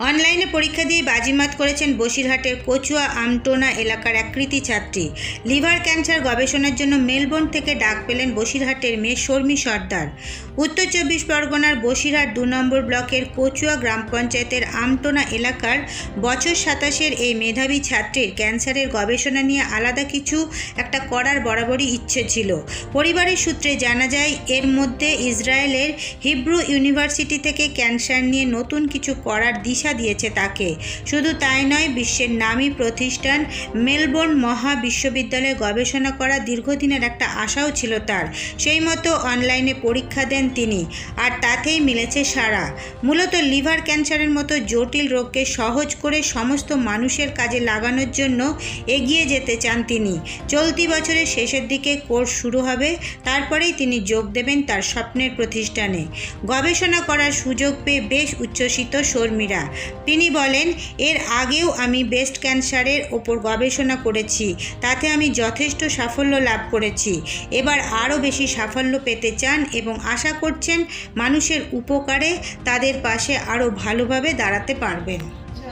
অনলাইনে পরীক্ষা দিয়ে বাজিমাত করেছেন বসিরহাটের কচুয়া আমটোনা এলাকার এক কৃতি ছাত্রী। লিভার ক্যান্সার গবেষণার জন্য মেলবোর্ন থেকে ডাক পেলেন বসিরহাটের মেয়ে শর্মী সর্দার। উত্তর চব্বিশ পরগনার বসিরহাট দু নম্বর ব্লকের কচুয়া গ্রাম পঞ্চায়েতের আমটোনা এলাকার বছর সাতাশের এই মেধাবী ছাত্রীর ক্যান্সারের গবেষণা নিয়ে আলাদা কিছু একটা করার বরাবরই ইচ্ছে ছিল। পরিবারের সূত্রে জানা যায়, এর মধ্যে ইসরায়েলের হিব্রু ইউনিভার্সিটি থেকে ক্যান্সার নিয়ে নতুন কিছু করার দিশা দিয়েছে তাকে। শুধু তাই নয়, বিশ্বের নামী প্রতিষ্ঠান মেলবোর্ন মহাবিশ্ববিদ্যালয়ে গবেষণা করা দীর্ঘদিনের একটা আশাও ছিল তার। সেই মতো অনলাইনে পরীক্ষা দেন তিনি, আর তাতেই মিলেছে সারা মূলত লিভার ক্যান্সারের মতো জটিল রোগকে সহজ করে সমস্ত মানুষের কাজে লাগানোর জন্য এগিয়ে যেতে চান তিনি। চলতি বছরের শেষের দিকে কোর্স শুরু হবে, তারপরেই তিনি যোগ দেবেন তার স্বপ্নের প্রতিষ্ঠানে। গবেষণা করার সুযোগ পেয়ে বেশ উচ্ছ্বসিত শর্মিরা। তিনি বলেন, এর আগেও আমি ব্রেস্ট ক্যান্সারের ওপর গবেষণা করেছি, তাতে আমি যথেষ্ট সাফল্য লাভ করেছি। এবার আরও বেশি সাফল্য পেতে চান এবং আশা করছেন, মানুষের উপকারে তাদের পাশে আরও ভালোভাবে দাঁড়াতে পারবেন। আচ্ছা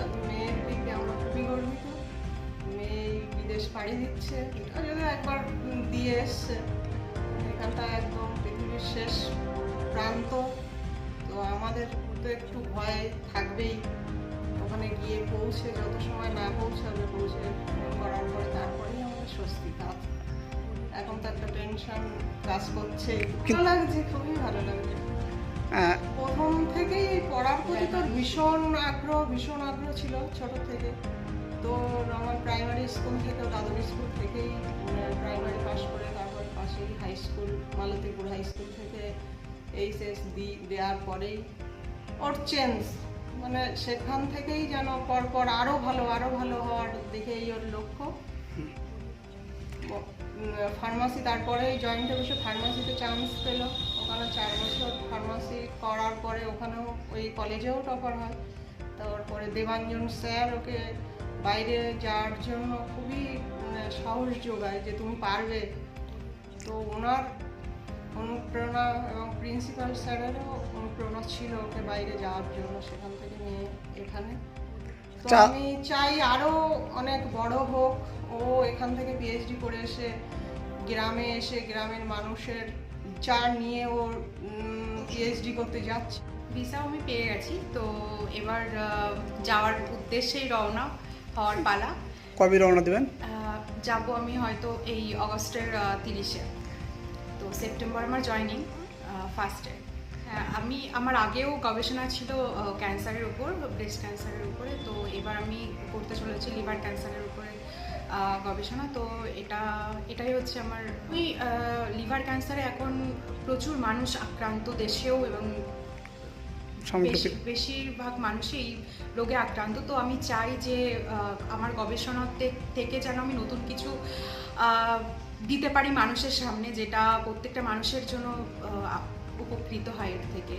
দিচ্ছে। একবার দিয়ে এসছে। একদম প্রান্ত। তো আমাদের তো একটু ভয় থাকবেই। ওখানে গিয়ে পৌঁছে যত তো কাজ করছে। ভালো লাগছে খুবই ভালো লাগছে। আহ, প্রথম থেকেই পড়ার প্রতি তোর ভীষণ আগ্রহ ভীষণ আগ্রহ ছিল ছোট থেকে। তো আমার প্রাইমারি স্কুল থেকে দাদুর স্কুল থেকেই প্রাইমারি পাস করে তারপর পাশেই high school Malatipur high school থেকে এইচএস দি দেওয়ার পরেই ওর চেঞ্জ মানে সেখান থেকেই যেন পরপর আরও ভালো আরও ভালো হওয়ার দিকেই ওর লক্ষ্য। ফার্মাসি তারপরে জয়েন্ট বসে ফার্মাসিতে চান্স পেল। ওখানে চার বছর ফার্মাসি করার পরে ওখানেও ওই কলেজেও টপার হয়। তারপরে দেবাঞ্জন স্যার ওকে বাইরে যাওয়ার জন্য খুবই মানে, সাহস যোগায় যে তুমি পারবে। তো ওনার অনুপ্রেরণা এবং প্রিন্সিপাল স্যারেরও অনুপ্রেরণা ছিল ওকে বাইরে যাওয়ার জন্য সেখান থেকে নিয়ে এখানে। তো আমি চাই আরও অনেক বড় হোক। ও এখান থেকে পিএইচডি করে এসে গ্রামে এসে গ্রামের মানুষের যা নিয়ে ও পিএইচডি করতে যাচ্ছে। ভিসাও আমি পেয়ে গেছি তো এবার আহ, যাওয়ার উদ্দেশ্যেই রওনা হওয়ার পালা। কবে রওনা দেবেন? যাব আমি হয়তো এই অগস্টের তিরিশে। তো সেপ্টেম্বর আমার জয়নিং ফার্স্টে আমি আমার আগেও গবেষণা ছিল ক্যান্সারের উপর ব্রেস্ট ক্যান্সারের উপরে। তো এবার আমি করতে চলেছি লিভার ক্যান্সারের উপরে গবেষণা। তো এটা এটাই হচ্ছে আমার ওই লিভার ক্যান্সারে এখন প্রচুর মানুষ আক্রান্ত দেশেও এবং বেশিরভাগ মানুষই এই রোগে আক্রান্ত। তো আমি চাই যে আমার গবেষণা থেকে যেন আমি নতুন কিছু দিতে পারি মানুষের সামনে যেটা প্রত্যেকটা মানুষের জন্য উপকৃত হয় এর থেকে।